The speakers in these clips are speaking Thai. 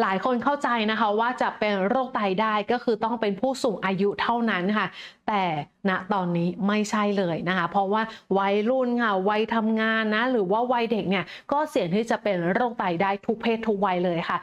หลายคนเข้าใจนะคะว่าจะเป็นโรคไตได้ก็คือต้องเป็นผู้สูงอายุเท่านั้นค่ะ แต่ณตอนนี้ไม่ใช่เลยนะคะ เพราะว่าวัยรุ่นค่ะวัยทำงานนะหรือว่าวัยเด็กเนี่ยก็เสี่ยงที่จะเป็นโรคไตได้ทุกเพศทุกวัยเลยค่ะ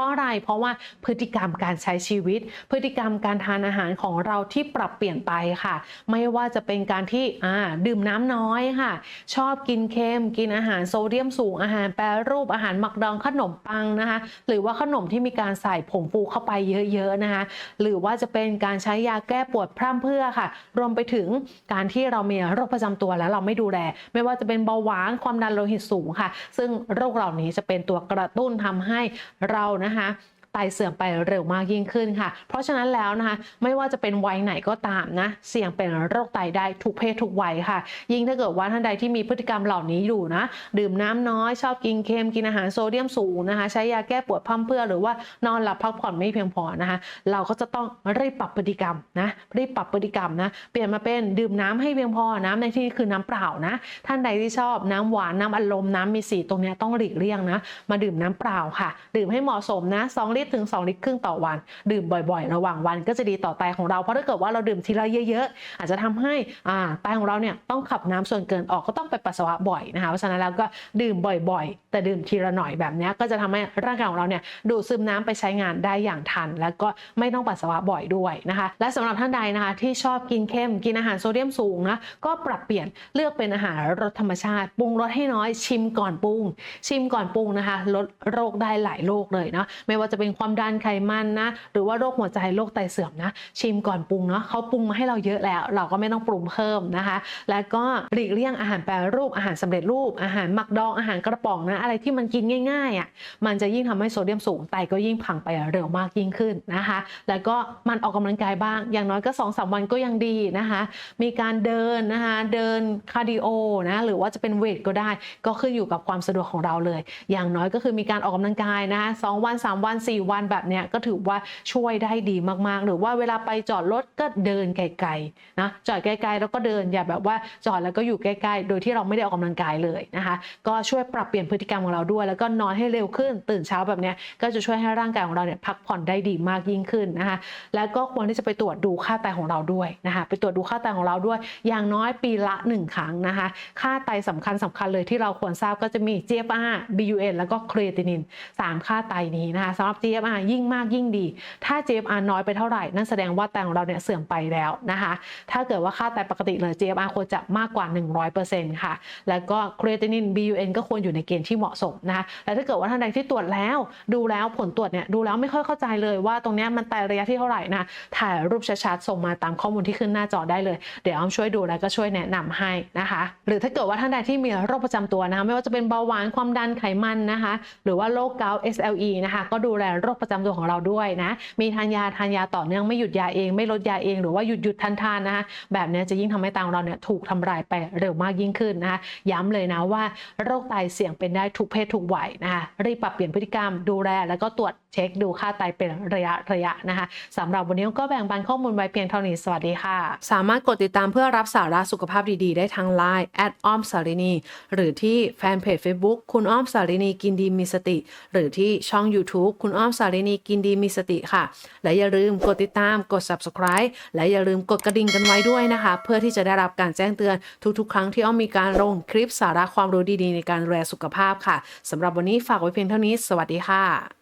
ราะอะไร เพราะว่าพฤติกรรมการใช้ชีวิต พฤติกรรมการทานอาหารของเราที่ปรับเปลี่ยนไปค่ะ ไม่ว่าจะเป็นการที่อ่าดื่มน้ำน้อยค่ะ ชอบกินเค็ม กินอาหารโซเดียมสูง อาหารแปรรูป อาหารหมักดองขนมปังนะคะ หรือว่าขนมที่มีการใส่ผงฟูเข้าไปเยอะๆนะคะ หรือว่าจะเป็นการใช้ยาแก้ปวดพร่ำเพรื่อค่ะ รวมไปถึงการที่เรามีโรคประจำตัวแล้วเราไม่ดูแล ไม่ว่าจะเป็นเบาหวาน ความดันโลหิตสูงค่ะ ซึ่งโรคเหล่านี้จะเป็นตัวกระตุ้นทำให้เรานะคะ ไตเสื่อมไปเร็วมากยิ่งขึ้นค่ะ เพราะฉะนั้นแล้วนะคะไม่ว่าจะเป็นวัยไหนก็ตามนะ เสี่ยงเป็นโรคไตได้ทุกเพศทุกวัยค่ะ ยิ่งถ้าเกิดว่าท่านใดที่มีพฤติกรรมเหล่านี้อยู่นะ ดื่มน้ำน้อยชอบกินเค็มกินอาหารโซเดียมสูงนะคะ ใช้ยาแก้ปวดพร่ำเพื่อหรือว่านอนหลับพักผ่อนไม่เพียงพอนะคะ เราก็จะต้องรีบปรับพฤติกรรมนะรีบปรับพฤติกรรมนะเปลี่ยนมาเป็นดื่มน้ำให้เพียงพอน้ำในที่นี้คือน้ำเปล่านะ ท่านใดที่ชอบน้ำหวานน้ำอัดลมน้ำมีสีตรงนี้ต้องหลีกเลี่ยงนะ มาดื่มน้ำเปล่าค่ะ ดื่มให้เหมาะสมนะ2ลิตรถึง 2 ลิตรครึ่งต่อวัน ดื่มบ่อยๆ ระหว่างวันก็จะดีต่อไตของเรา เพราะถ้าเกิดว่าเราดื่มทีละเยอะๆ อาจจะทำให้อ่าไตของเราเนี่ยต้องขับน้ำส่วนเกินออกก็ต้องไปปัสสาวะบ่อยนะคะ เพราะฉะนั้นแล้วก็ดื่มบ่อยๆ แต่ดื่มทีละหน่อยแบบนี้ก็จะทำให้ร่างกายของเราเนี่ยดูดซึมน้ำไปใช้งานได้อย่างทัน แล้วก็ไม่ต้องปัสสาวะบ่อยด้วยนะคะ และสำหรับท่านใดนะคะที่ชอบกินเค็มกินอาหารโซเดียมสูงนะก็ปรับเปลี่ยนเลือกเป็นอาหารรสธรรมชาติปรุงรสให้น้อยชิมก่อนปรุง ชิมก่อนปรุงนะคะลดโรคได้หลายโรคเลยเนาะไม่ว่าจะเป็นความดันไขมันนะ หรือว่าโรคหัวใจโรคไตเสื่อมนะ ชิมก่อนปรุงเนาะเขาปรุงมาให้เราเยอะแล้ว เราก็ไม่ต้องปรุงเพิ่มนะคะ แล้วก็หลีกเลี่ยงอาหารแปรรูปอาหารสำเร็จรูปอาหารหมักดองอาหารกระป๋องนะอะไรที่มันกินง่ายๆอะมันจะยิ่งทำให้โซเดียมสูงไตก็ยิ่งพังไปเร็วมากยิ่งขึ้นนะคะ แล้วก็มันออกกำลังกายบ้าง อย่างน้อยก็2อสวันก็ยังดีนะคะ มีการเดินนะคะเดินคาร์ดิโอนะหรือว่าจะเป็นเวทก็ได้ ก็ขึ้นอยู่กับความสะดวกของเราเลย อย่างน้อยก็คือมีการออกกำลังกายนะคะสองวัน 3 วัน 4วันแบบเนี้ยก็ถือว่าช่วยได้ดีมากๆ หรือว่าเวลาไปจอดรถก็เดินไกลๆนะจอดไกลๆแล้วก็เดินอย่าแบบว่าจอดแล้วก็อยู่ใกล้ๆ โดยที่เราไม่ได้ออกกำลังกายเลยนะคะก็ช่วยปรับเปลี่ยนพฤติกรรมของเราด้วย แล้วก็นอนให้เร็วขึ้นตื่นเช้าแบบเนี้ยก็จะช่วยให้ร่างกายของเราเนี่ยพักผ่อนได้ดีมากยิ่งขึ้นนะคะแล้วก็ควรที่จะไปตรวจดูค่าไตของเราด้วยนะคะไปตรวจดูค่าไตของเราด้วย อย่างน้อยปีละ 1 ครั้งนะคะค่าไตสำคัญสำคัญเลยที่เราควรทราบก็จะมี GFR BUN แล้วก็ครีตินิน 3 ค่าไตนี้นะคะสำหรับ GFR ยิ่งมากยิ่งดี ถ้า GFR น้อยไปเท่าไหร่ นั่นแสดงว่าไตของเราเนี่ยเสื่อมไปแล้วนะคะ ถ้าเกิดว่าค่าไตปกติเลย GFR ควรจะมากกว่า 100%ค่ะ แล้วก็ครีเอตินิน BUN ก็ควรอยู่ในเกณฑ์ที่เหมาะสมนะคะและถ้าเกิดว่าท่านใดที่ตรวจแล้ว ดูแล้วผลตรวจเนี่ยดูแล้วไม่ค่อยเข้าใจเลยว่าตรงนี้มันไตระยะที่เท่าไหร่นะถ่ายรูปชัดๆส่งมาตามข้อมูลที่ขึ้นหน้าจอได้เลย เดี๋ยวอ้อมช่วยดูแล้วก็ช่วยแนะนำให้นะคะ หรือถ้าเกิดว่าท่านใดที่มีโรคประจำตัวนะคะไม่ว่าจะเป็นเบาหวานความดันไขมันนะคะ หรือว่าโรคเกาต์ SLE นะคะก็ดูแลโรคประจำตัวของเราด้วยนะ มีทานยาทานยาต่อเนื่องไม่หยุดยาเอง ไม่ลดยาเองหรือว่าหยุดหยุดทานทานนะคะแบบนี้จะยิ่งทำให้ไตของเราเนี่ยถูกทำลายไปเร็วมากยิ่งขึ้นนะคะย้ำเลยนะว่าโรคไตเสี่ยงเป็นได้ทุกเพศทุกวัยนะคะรีบปรับเปลี่ยนพฤติกรรมดูแลแล้วก็ตรวจ เช็คดูค่าไตเป็นระยะระยะนะคะสำหรับวันนี้ก็แบ่งปันข้อมูลไว้เพียงเท่านี้ สวัสดีค่ะ สามารถกดติดตามเพื่อรับสาระสุขภาพดีๆ ได้ทาง Line แอดอ้อมสารินีหรือที่แฟนเพจ Facebook คุณอ้อมสารินีกินดีมีสติ หรือที่ช่อง YouTube คุณอ้อมสารินีกินดีมีสติค่ะ และอย่าลืมกดติดตามกด subscribe และอย่าลืมกดกระดิ่งกันไว้ด้วยนะคะ เพื่อที่จะได้รับการแจ้งเตือนทุกๆ ครั้งที่อ้อมมีการลงคลิปสาระความรู้ดีๆ ในการดูแลสุขภาพค่ะสำหรับวันนี้ฝากไว้เพียงเท่านี้ สวัสดีค่ะ